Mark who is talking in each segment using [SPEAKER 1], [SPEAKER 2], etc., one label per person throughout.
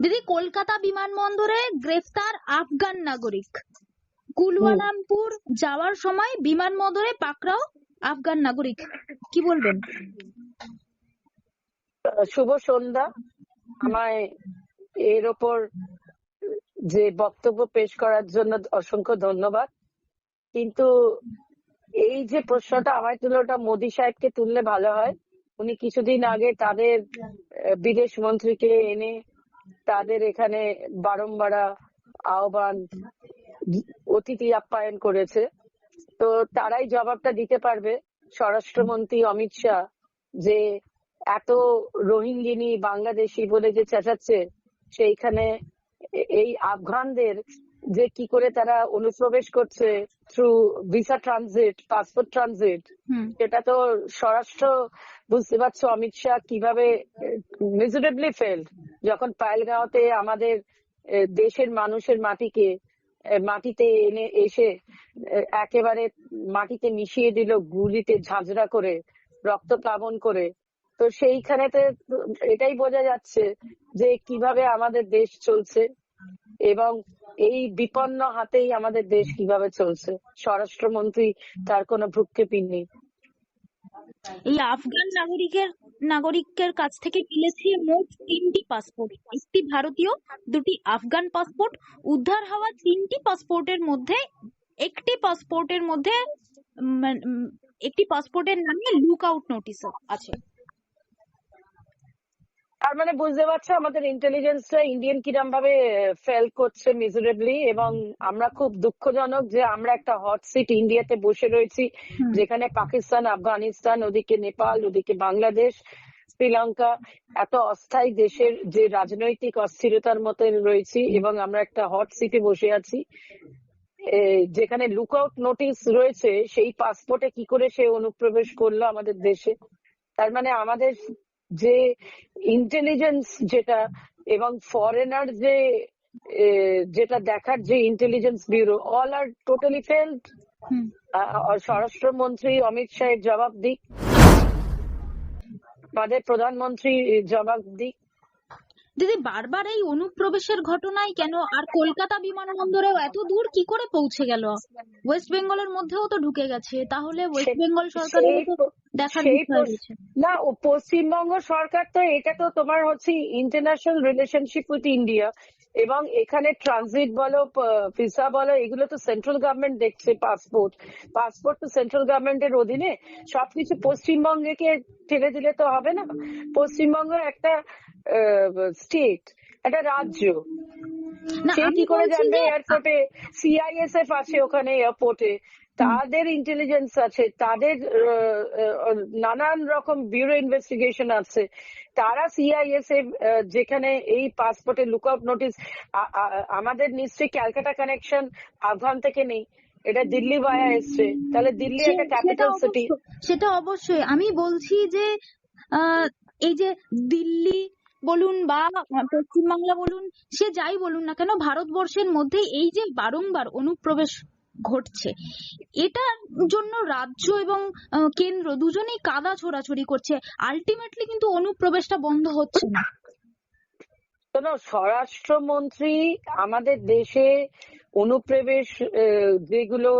[SPEAKER 1] দিদি, কলকাতা বিমানবন্দরে গ্রেফতার আফগান নাগরিক। কুলওয়ালামপুর যাওয়ার সময় বিমানবন্দরে পাকড়াও আফগান নাগরিক। কি বলবেন?
[SPEAKER 2] শুভ সন্ধ্যা। আমায় এর ওপর যে বক্তব্য পেশ করার জন্য অসংখ্য ধন্যবাদ। কিন্তু এই যে প্রশ্নটা আমায় তুলে ওটা মোদি সাহেবকে তুললে ভালো হয়। উনি কিছুদিন আগে তাদের বিদেশ মন্ত্রীকে এনে তাদের এখানে বারংবারা আহ্বান অতিথি আপ্যায়ন করেছে। তো তারাই জবাবটা দিতে পারবে। স্বরাষ্ট্রমন্ত্রী অমিত শাহ যে এত রোহিঙ্গিনী বাংলাদেশি বলে যে চেঁচাচ্ছে, সেইখানে এই আফগানদের যে কি করে তারা অনুপ্রবেশ করছে through visa transit passport transit সেটা তো স্বরাষ্ট্র বুঝতে পারছ অমিত শাহ কীভাবে মিজারেবলি ফেল্ড যখন পায়েলগাঁওতে আমাদের দেশের মানুষের মাটিকে মাটিতে এনে এসে একেবারে মাটিতে মিশিয়ে দিল গুলিতে ঝাঁঝরা করে রক্ত প্লাবন করে তো সেইখানেতে এটাই বোঝা যাচ্ছে যে কীভাবে আমাদের দেশ চলছে এবং এই বিপন্ন হাতেই আমাদের দেশ কীভাবে চলছে? স্বরাষ্ট্রমন্ত্রী তার কোনো ভ্রুক্ষেপই নেই।
[SPEAKER 1] এই আফগান নাগরিকের নাগরিকের কাছ থেকে মিলেছে মোট তিনটি পাসপোর্ট। একটি ভারতীয়, দুটি আফগান পাসপোর্ট। উদ্ধার হওয়া তিনটি পাসপোর্টের মধ্যে, একটি পাসপোর্টের মধ্যে একটি পাসপোর্টের নামে লুক আউট নোটিশ আছে।
[SPEAKER 2] তার মানে বুঝতে পারছ আমাদের ইন্টেলিজেন্সরা ইন্ডিয়ান কিরম ভাবে ফেল করছে মিজারেবলি এবং আমরা খুব দুঃখজনক যে আমরা একটা হট সিট ইন্ডিয়াতে বসে রয়েছি যেখানে পাকিস্তান আফগানিস্তান ওদিকে নেপাল ওদিকে বাংলাদেশ শ্রীলঙ্কা এত অস্থায়ী দেশের যে রাজনৈতিক অস্থিরতার মতো রয়েছি এবং আমরা একটা হট সিটে বসে আছি যেখানে লুকআউট নোটিশ রয়েছে সেই পাসপোর্টে কি করে সে অনুপ্রবেশ করল আমাদের দেশে? তার মানে আমাদের যে ইন্টেলিজেন্স যেটা এবং ফরেনার যে যেটা দেখার যে intelligence bureau all are totally failed স্বরাষ্ট্রমন্ত্রী অমিত শাহের জবাব দিক। আমাদের প্রধানমন্ত্রী জবাব দিক।
[SPEAKER 1] দিদি বারবার এই অনুপ্রবেশের ঘটনায় কেন আর কলকাতা বিমানবন্দরেও এত দূর কি করে পৌঁছে গেল? ওয়েস্ট বেঙ্গলের মধ্যেও তো ঢুকে গেছে। তাহলে ওয়েস্ট বেঙ্গল সরকারের
[SPEAKER 2] না ও পশ্চিমবঙ্গ সরকার তো এটা তো তোমার হচ্ছে ইন্টারন্যাশনাল রিলেশনশিপ উইথ ইন্ডিয়া এবং এখানে ট্রানজিট বলো ভিসা বলো এগুলো তো সেন্ট্রাল গভর্নমেন্ট দেখছে পাসপোর্ট পাসপোর্ট তো সেন্ট্রাল গভর্নমেন্টের অধীনে। সবকিছু পশ্চিমবঙ্গকে ঠেলে দিলে তো হবে না। পশ্চিমবঙ্গ একটা স্টেট একটা রাজ্য। সে
[SPEAKER 1] আমি
[SPEAKER 2] কি করে জানবে? এয়ারপোর্টে সিআইএসএফ আছে ওখানে এয়ারপোর্টে তাদের ইন্টেলিজেন্স আছে তাদের নানান রকম ব্যুরো ইনভেস্টিগেশন আছে। তারা সিআইএসএফ যেখানে এই পাসপোর্টে লুকআউট নোটিস আমাদের নিশ্চয়ই ক্যালকাটা কানেকশন আফগান থেকে নেই। এটা দিল্লি বায়া এসছে তাহলে দিল্লি একটা ক্যাপিটাল সিটি
[SPEAKER 1] সেটা অবশ্যই। আমি বলছি যে এই যে দিল্লি বলুন বা পশ্চিমবাংলা বলুন, সে যাই বলুন না কেন, ভারতবর্ষের মধ্যে এই যে বারংবার অনুপ্রবেশ ঘটছে এটার জন্য রাজ্য এবং কেন্দ্র দুজনেই কাদা ছোড়াছড়ি করছে। আলটিমেটলি কিন্তু অনুপ্রবেশটা বন্ধ হচ্ছে না।
[SPEAKER 2] শোনো, স্বরাষ্ট্রমন্ত্রী আমাদের দেশে অনুপ্রবেশ যেগুলো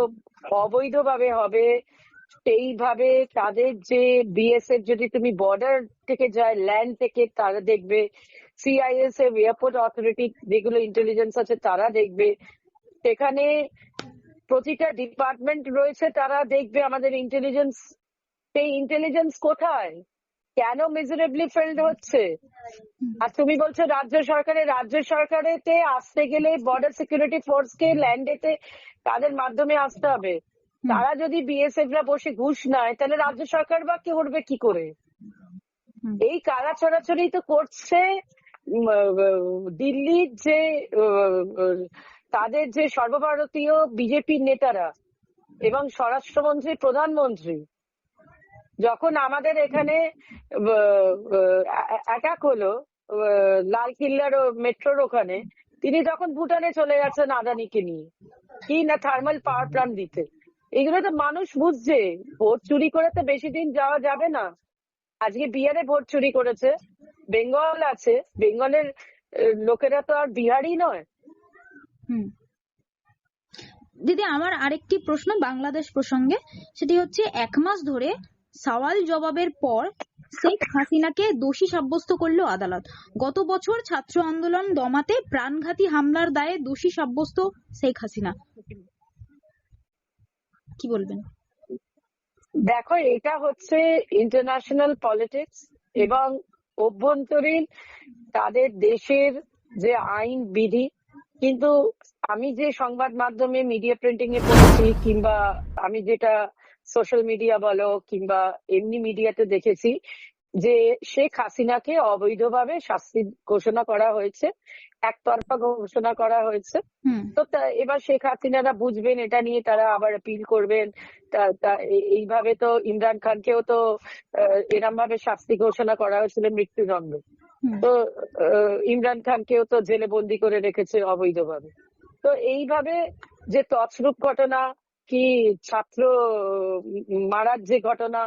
[SPEAKER 2] অবৈধভাবে হবে সেইভাবে তাদের যে বিএসএফ যদি তুমি বর্ডার থেকে যায় ল্যান্ড থেকে তারা দেখবে সিআইএসএফ এয়ারপোর্ট অথরিটি যেগুলো ইন্টেলিজেন্স আছে তারা দেখবে। সেখানে প্রতিটা ডিপার্টমেন্ট রয়েছে, তারা দেখবে আমাদের ইন্টেলিজেন্স সেই ইন্টেলিজেন্স কোথায়? কেন মেজারেবলি ফেল্ড হচ্ছে? আর তুমি বলছো রাজ্য সরকারে, রাজ্য সরকারেতে আসতে গেলে বর্ডার সিকিউরিটি ফোর্স কে ল্যান্ডেতে তাদের মাধ্যমে আসতে হবে। তারা যদি বিএসএফ রা বসে ঘুষ নেয় তাহলে রাজ্য সরকার বা কে করবে কি করে? এই কারা ছড়াছড়ি তো করছে দিল্লির যে তাদের যে সর্বভারতীয় বিজেপি নেতারা এবং স্বরাষ্ট্রমন্ত্রী প্রধানমন্ত্রী যখন আমাদের এখানে অ্যাটাক হলো লাল কিল্লার মেট্রোর ওখানে তিনি তখন ভুটানে চলে গেছেন আদানিকে নিয়ে। কি না থার্মাল পাওয়ার প্ল্যান্ট দিতে। এগুলো তো মানুষ বুঝছে। ভোট চুরি করে তো বেশি দিন যাওয়া যাবে না। আজকে বিহারে ভোট চুরি করেছে, বেঙ্গল আছে, বেঙ্গলের লোকেরা তো আর বিহারি নয়।
[SPEAKER 1] দিদি, আমার আরেকটি প্রশ্ন বাংলাদেশ প্রসঙ্গে। সেটি হচ্ছে, এক মাস ধরে সওয়াল জবাবের পর শেখ হাসিনাকে দোষী সাব্যস্ত করল আদালত। গত বছর ছাত্র আন্দোলন দমাতে প্রাণঘাতী হামলার দায়ে দোষী সাব্যস্ত শেখ হাসিনা। কি বলবেন?
[SPEAKER 2] দেখো, এটা হচ্ছে ইন্টারন্যাশনাল পলিটিক্স এবং অভ্যন্তরীণ তাদের দেশের যে আইন বিধি। কিন্তু আমি যে সংবাদ মাধ্যমে মিডিয়া প্রিন্টিং এ পড়েছি কিংবা আমি যেটা সোশ্যাল মিডিয়া বলো কিংবা এমনি মিডিয়াতে দেখেছি যে শেখ হাসিনাকে অবৈধভাবে শাস্তি ঘোষণা করা হয়েছে একতরফা ঘোষণা করা হয়েছে। তো এবার শেখ হাসিনারা বুঝবেন এটা নিয়ে তারা আবার আপিল করবেন। এইভাবে তো ইমরান খানকেও তো এরম ভাবে শাস্তি ঘোষণা করা হয়েছিল মৃত্যুদণ্ড। তো ইমরান খানকেও তো জেলে বন্দি করে রেখেছে অবৈধভাবে। তো এইভাবে যে তছরূপ ঘটনা কি ছাত্র মারার যে ঘটনা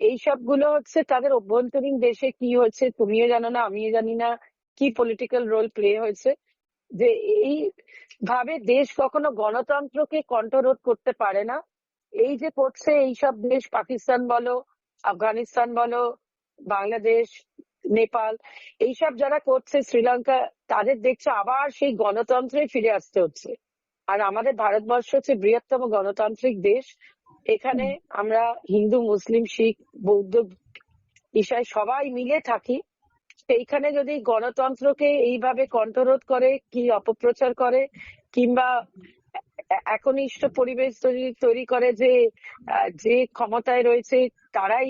[SPEAKER 2] এই সবগুলো হচ্ছে তাদের অভ্যন্তরীণ দেশে কি হচ্ছে তুমিও জানো না, আমিও জানি না কি পলিটিক্যাল রোল প্লে হয়েছে। যে এই ভাবে দেশ কখনো গণতন্ত্রকে কণ্ঠরোধ করতে পারে না। এই যে করছে এইসব দেশ, পাকিস্তান বলো, আফগানিস্তান বলো, বাংলাদেশ, নেপাল, এইসব যারা করছে, শ্রীলঙ্কা, তাদের দেখছে আবার সেই গণতন্ত্রে ফিরে আসতে হচ্ছে। আর আমাদের ভারতবর্ষ হচ্ছে বৃহত্তম গণতান্ত্রিক দেশ। এখানে আমরা হিন্দু মুসলিম শিখ বৌদ্ধ ঈসাই সবাই মিলে থাকি। সেইখানে যদি গণতন্ত্রকে এইভাবে কণ্ঠরোধ করে কি অপপ্রচার করে কিংবা একনিষ্ঠ পরিবেশ তৈরি করে যে যে ক্ষমতায় রয়েছে তারাই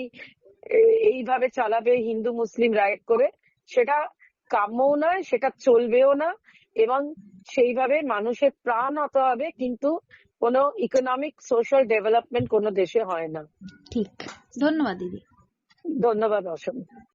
[SPEAKER 2] এইভাবে চালাবে হিন্দু মুসলিম রাইট করে সেটা কাম্যও নয় সেটা চলবেও না এবং সেইভাবে মানুষের প্রাণ হতে হবে কিন্তু কোনো ইকোনমিক সোশ্যাল ডেভেলপমেন্ট কোনো দেশে হয় না।
[SPEAKER 1] ঠিক। ধন্যবাদ দিদি।
[SPEAKER 2] ধন্যবাদ অসম